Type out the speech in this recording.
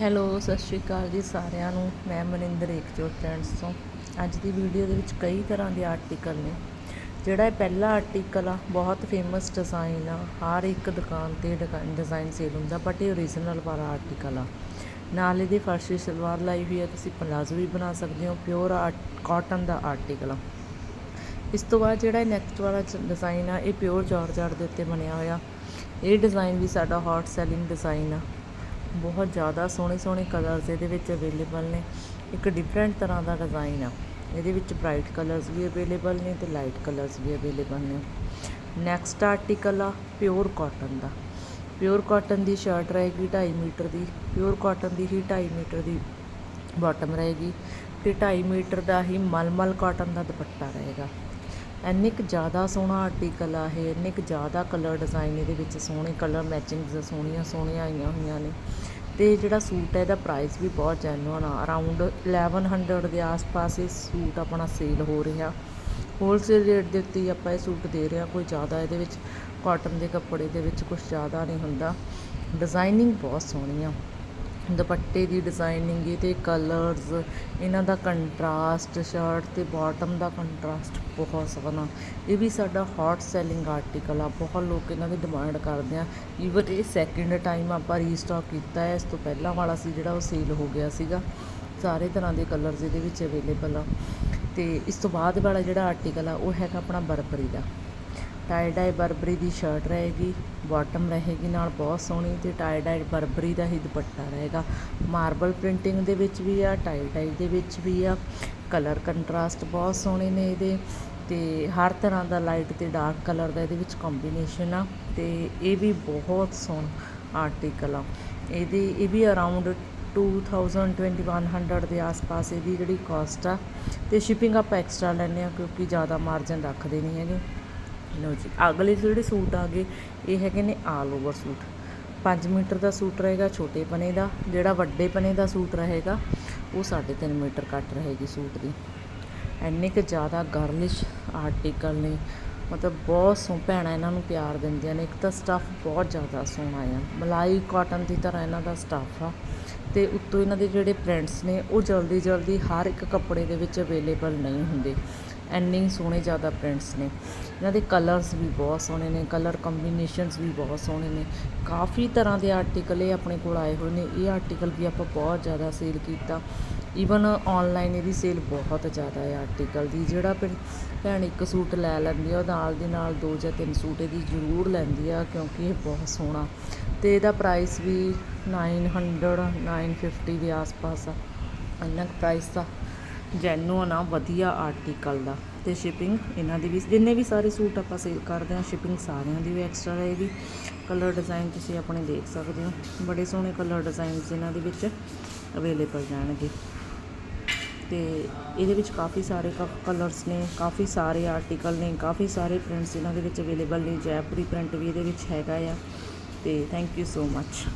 Hello, ਸਤਿ ਸ਼੍ਰੀ ਅਕਾਲ ਜੀ ਸਾਰਿਆਂ ਨੂੰ। ਮੈਂ ਮਨਿੰਦਰ ਏਕਜੋਤ ਫਰੈਂਡਸ ਤੋਂ ਅੱਜ ਦੀ ਵੀਡੀਓ ਦੇ ਵਿੱਚ ਕਈ ਤਰ੍ਹਾਂ ਦੇ ਆਰਟੀਕਲ ਨੇ। ਜਿਹੜਾ ਇਹ ਪਹਿਲਾ ਆਰਟੀਕਲ ਆ, ਬਹੁਤ ਫੇਮਸ ਡਿਜ਼ਾਈਨ ਆ। ਹਰ ਇੱਕ ਦੁਕਾਨ ਤੇ ਡਿਜ਼ਾਈਨ ਸੇਲ ਹੁੰਦਾ ਬਟ ਇਹ ਓਰੀਜਨਲ ਵਾਲਾ ਆਰਟੀਕਲ ਆ। ਨਾਲ ਇਹਦੀ ਫਰਸ਼ੀ ਸਲਵਾਰ ਲਾਈ ਹੋਈ ਆ, ਤੁਸੀਂ ਪਲਾਜ਼ੋ ਵੀ ਬਣਾ ਸਕਦੇ ਹੋ ਪਿਓਰ ਕਾਟਨ ਦਾ ਆਰਟੀਕਲ ਆ। ਇਸ ਤੋਂ ਬਾਅਦ ਜਿਹੜਾ ਨੈਕਸਟ ਵਾਲਾ ਡਿਜ਼ਾਈਨ ਆ, ਇਹ ਪਿਓਰ ਜਾਰਜਟ ਦੇ ਉੱਤੇ ਬਣਿਆ ਹੋਇਆ। ਇਹ ਡਿਜ਼ਾਈਨ ਵੀ ਸਾਡਾ ਹੌਟ ਸੈਲਿੰਗ ਡਿਜ਼ਾਈਨ ਆ। ਬਹੁਤ ਜ਼ਿਆਦਾ ਸੋਹਣੇ ਸੋਹਣੇ ਕਲਰਸ ਇਹਦੇ ਵਿੱਚ ਅਵੇਲੇਬਲ ਨੇ। ਇੱਕ ਡਿਫਰੈਂਟ ਤਰ੍ਹਾਂ ਦਾ ਡਿਜ਼ਾਈਨ ਆ। ਇਹਦੇ ਵਿੱਚ ਬ੍ਰਾਈਟ ਕਲਰਸ ਵੀ ਅਵੇਲੇਬਲ ਨੇ ਤੇ ਲਾਈਟ ਕਲਰਸ ਵੀ ਅਵੇਲੇਬਲ ਨੇ। ਨੈਕਸਟ ਆਰਟੀਕਲ ਆ ਪਿਓਰ ਕਾਟਨ ਦਾ। ਪਿਓਰ ਕਾਟਨ ਦੀ ਸ਼ਰਟ ਰਹੇਗੀ 2.5 ਮੀਟਰ ਦੀ। ਪਿਓਰ ਕਾਟਨ ਦੀ ਹੀ 2.5 ਮੀਟਰ ਦੀ ਬਾਟਮ ਰਹੇਗੀ। ਤੇ 2.5 ਮੀਟਰ ਦਾ ਹੀ ਮਲਮਲ ਕਾਟਨ ਦਾ ਦੁਪੱਟਾ ਰਹੇਗਾ। ਇੰਨੇ ਕੁ ਜ਼ਿਆਦਾ ਸੋਹਣਾ ਆਰਟੀਕਲ ਆ ਇਹ, ਇੰਨੇ ਕੁ ਜ਼ਿਆਦਾ ਕਲਰ ਡਿਜ਼ਾਈਨ ਇਹਦੇ ਵਿੱਚ ਸੋਹਣੇ ਕਲਰ ਮੈਚਿੰਗਸ ਸੋਹਣੀਆਂ ਸੋਹਣੀਆਂ ਆਈਆਂ ਹੋਈਆਂ ਨੇ। ਤੇ ਜਿਹੜਾ ਸੂਟ ਹੈ ਇਹਦਾ ਪ੍ਰਾਈਸ ਵੀ ਬਹੁਤ ਜੈਨੂਅਨ ਆ। ਅਰਾਊਂਡ 1100 ਦੇ ਆਸ-ਪਾਸ ਇਹ ਸੂਟ ਆਪਣਾ ਸੇਲ ਹੋ ਰਿਹਾ। ਹੋਲਸੇਲ ਰੇਟ ਦੇ ਉੱਤੇ ਹੀ ਆਪਾਂ ਇਹ ਸੂਟ ਦੇ ਰਹੇ ਹਾਂ, ਕੋਈ ਜ਼ਿਆਦਾ ਇਹਦੇ ਵਿੱਚ ਕਾਟਨ ਦੇ ਕੱਪੜੇ ਦੇ ਵਿੱਚ ਕੁਝ ਜ਼ਿਆਦਾ ਨਹੀਂ ਹੁੰਦਾ। ਡਿਜ਼ਾਈਨਿੰਗ ਬਹੁਤ ਸੋਹਣੀ ਆ। ਦੁਪੱਟੇ ਦੀ ਡਿਜ਼ਾਇਨਿੰਗ ਇਹਦੇ ਕਲਰਸ ਇਹਨਾਂ ਦਾ ਕੰਟਰਾਸਟ ਸ਼ਰਟ ਅਤੇ ਬਾਟਮ ਦਾ ਕੰਟਰਾਸਟ ਬਹੁਤ ਸੋਹਣਾ। ਇਹ ਵੀ ਸਾਡਾ ਹੌਟ ਸੈਲਿੰਗ ਆਰਟੀਕਲ ਆ, ਬਹੁਤ ਲੋਕ ਇਹਨਾਂ ਦੀ ਡਿਮਾਂਡ ਕਰਦੇ ਆ। ਈਵਨ ਇਹ ਸੈਕਿੰਡ ਟਾਈਮ ਆਪਾਂ ਰੀਸਟਾਕ ਕੀਤਾ ਹੈ, ਇਸ ਤੋਂ ਪਹਿਲਾਂ ਵਾਲਾ ਸੀ ਜਿਹੜਾ ਉਹ ਸੇਲ ਹੋ ਗਿਆ ਸੀਗਾ। ਸਾਰੇ ਤਰ੍ਹਾਂ ਦੇ ਕਲਰਸ ਇਹਦੇ ਵਿੱਚ ਅਵੇਲੇਬਲ ਆ। ਤੇ ਇਸ ਤੋਂ ਬਾਅਦ ਵਾਲਾ ਜਿਹੜਾ ਆਰਟੀਕਲ ਆ, ਉਹ ਹੈਗਾ ਆਪਣਾ ਬਰਬਰੀ ਦਾ। ਟਾਈ ਡਾਈ ਬਰਬਰੀ ਦੀ ਸ਼ਰਟ ਰਹੇਗੀ ਬਾਟਮ ਰਹੇਗੀ, ਨਾਲ ਬਹੁਤ ਸੋਹਣੀ ਤੇ ਟਾਈ ਡਾਈ ਬਰਬਰੀ ਦਾ ਹੀ ਦੁਪੱਟਾ ਰਹੇਗਾ। ਮਾਰਬਲ ਪ੍ਰਿੰਟਿੰਗ ਦੇ ਵਿੱਚ ਵੀ ਆ ਟਾਈ ਡਾਈ ਦੇ ਵਿੱਚ ਵੀ ਆ। ਕਲਰ ਕੰਟਰਾਸਟ ਬਹੁਤ ਸੋਹਣੇ ਨੇ ਇਹਦੇ ਤੇ ਹਰ ਤਰ੍ਹਾਂ ਦਾ ਲਾਈਟ ਤੇ ਡਾਰਕ ਕਲਰ ਦਾ ਇਹਦੇ ਵਿੱਚ ਕੰਬੀਨੇਸ਼ਨ ਆ ਤੇ ਇਹ ਵੀ ਬਹੁਤ ਸੋਹਣਾ ਆਰਟੀਕਲ ਆ। ਇਹਦੀ, ਇਹ ਵੀ ਅਰਾਊਂਡ 2000 2100 ਦੇ ਆਸ-ਪਾਸ ਇਹਦੀ ਜਿਹੜੀ ਕਾਸਟ ਆ ਤੇ ਸ਼ਿਪਿੰਗ ਆਪਾਂ ਐਕਸਟਰਾ ਲੈਂਦੇ ਆ ਕਿਉਂਕਿ ਜ਼ਿਆਦਾ ਮਾਰਜਨ ਰੱਖਦੇ ਨਹੀਂ ਹੈਗੇ। ਲਓ ਜੀ, ਅਗਲੇ ਜਿਹੜੇ ਸੂਟ ਆ ਗਏ, ਇਹ ਹੈਗੇ ਨੇ ਆਲ ਓਵਰ ਸੂਟ। 5 ਮੀਟਰ ਦਾ ਸੂਟ ਰਹੇਗਾ, ਛੋਟੇ ਪਨੇ ਦਾ, ਜਿਹੜਾ ਵੱਡੇ ਪਨੇ ਦਾ ਸੂਟ ਰਹੇਗਾ, ਉਹ 3.5 ਮੀਟਰ ਕੱਟ ਰਹੇਗੀ ਸੂਟ ਦੀ। ਇੰਨੇ ਕੁ ਜ਼ਿਆਦਾ ਗਰਲਿਸ਼ ਆਰਟੀਕਲ ਨੇ, ਮਤਲਬ ਬਹੁਤ ਸੋ ਭੈਣਾਂ ਇਹਨਾਂ ਨੂੰ ਪਿਆਰ ਦਿੰਦੀਆਂ ਨੇ। ਇੱਕ ਤਾਂ ਸਟੱਫ ਬਹੁਤ ਜ਼ਿਆਦਾ ਸੋਹਣਾ ਆ। ਮਲਾਈ ਕਾਟਨ ਦੀ ਤਰ੍ਹਾਂ ਇਹਨਾਂ ਦਾ ਸਟੱਫ ਆ। ਤੇ ਉੱਤੋਂ ਇਹਨਾਂ ਦੇ ਜਿਹੜੇ ਪ੍ਰਿੰਟਸ ਨੇ, ਉਹ ਜਲਦੀ ਜਲਦੀ ਹਰ ਇੱਕ ਕੱਪੜੇ ਦੇ ਵਿੱਚ ਅਵੇਲੇਬਲ ਨਹੀਂ ਹੁੰਦੇ। ਇੰਨੇ ਸੋਹਣੇ ਜ਼ਿਆਦਾ ਪ੍ਰਿੰਟਸ ਨੇ। ਇਹਨਾਂ ਦੇ ਕਲਰਸ ਵੀ ਬਹੁਤ ਸੋਹਣੇ ਨੇ ਕਲਰ ਕੰਬੀਨੇਸ਼ਨਸ ਵੀ ਬਹੁਤ ਸੋਹਣੇ ਨੇ। ਕਾਫੀ ਤਰ੍ਹਾਂ ਦੇ ਆਰਟੀਕਲ ਇਹ ਆਪਣੇ ਕੋਲ ਆਏ ਹੋਏ ਨੇ। ਇਹ ਆਰਟੀਕਲ ਵੀ ਆਪਾਂ ਬਹੁਤ ਜ਼ਿਆਦਾ ਸੇਲ ਕੀਤਾ। ਈਵਨ ਆਨਲਾਈਨ ਇਹਦੀ ਸੇਲ ਬਹੁਤ ਜ਼ਿਆਦਾ ਹੈ ਆਰਟੀਕਲ ਦੀ। ਜਿਹੜਾ ਭੈਣ ਇੱਕ ਸੂਟ ਲੈ ਲੈਂਦੀ ਆ, ਉਹ ਨਾਲ ਦੀ ਨਾਲ ਦੋ ਜਾਂ ਤਿੰਨ ਸੂਟ ਇਹਦੀ ਜ਼ਰੂਰ ਲੈਂਦੀ ਆ, ਕਿਉਂਕਿ ਇਹ ਬਹੁਤ ਸੋਹਣਾ। ਤੇ ਇਹਦਾ ਪ੍ਰਾਈਸ ਵੀ 900 950 ਦੇ ਆਸ-ਪਾਸ ਆ। ਇੰਨਾ ਪ੍ਰਾਈਸ ਆ। ਜੈਨੂਅਨ ਆ ਵਧੀਆ ਆਰਟੀਕਲ ਦਾ। ਤੇ ਸ਼ਿਪਿੰਗ ਇਹਨਾਂ ਦੀ ਵੀ, ਜਿੰਨੇ ਵੀ ਸਾਰੇ ਸੂਟ ਆਪਾਂ ਸੇਲ ਕਰਦੇ ਆ ਸ਼ਿਪਿੰਗ ਸਾਰਿਆਂ ਦੀ ਵੀ ਐਕਸਟਰਾ ਰਹੇਗੀ। ਕਲਰ ਡਿਜ਼ਾਈਨ ਤੁਸੀਂ ਆਪਣੇ ਦੇਖ ਸਕਦੇ ਹੋ। ਬੜੇ ਸੋਹਣੇ ਕਲਰ ਡਿਜ਼ਾਈਨਸ ਇਹਨਾਂ ਦੇ ਵਿੱਚ ਅਵੇਲੇਬਲ ਜਾਣਗੇ। ਤੇ ਇਹਦੇ ਵਿੱਚ ਕਾਫੀ ਸਾਰੇ ਕਲਰਸ ਨੇ, ਕਾਫੀ ਸਾਰੇ ਆਰਟੀਕਲ ਨੇ, ਕਾਫੀ ਸਾਰੇ ਪ੍ਰਿੰਟਸ ਇਹਨਾਂ ਦੇ ਵਿੱਚ ਅਵੇਲੇਬਲ ਨੇ। ਜੈਪੁਰੀ ਪ੍ਰਿੰਟ ਵੀ ਇਹਦੇ ਵਿੱਚ ਹੈਗਾ ਆ। ਤੇ ਥੈਂਕ ਯੂ ਸੋ ਮੱਚ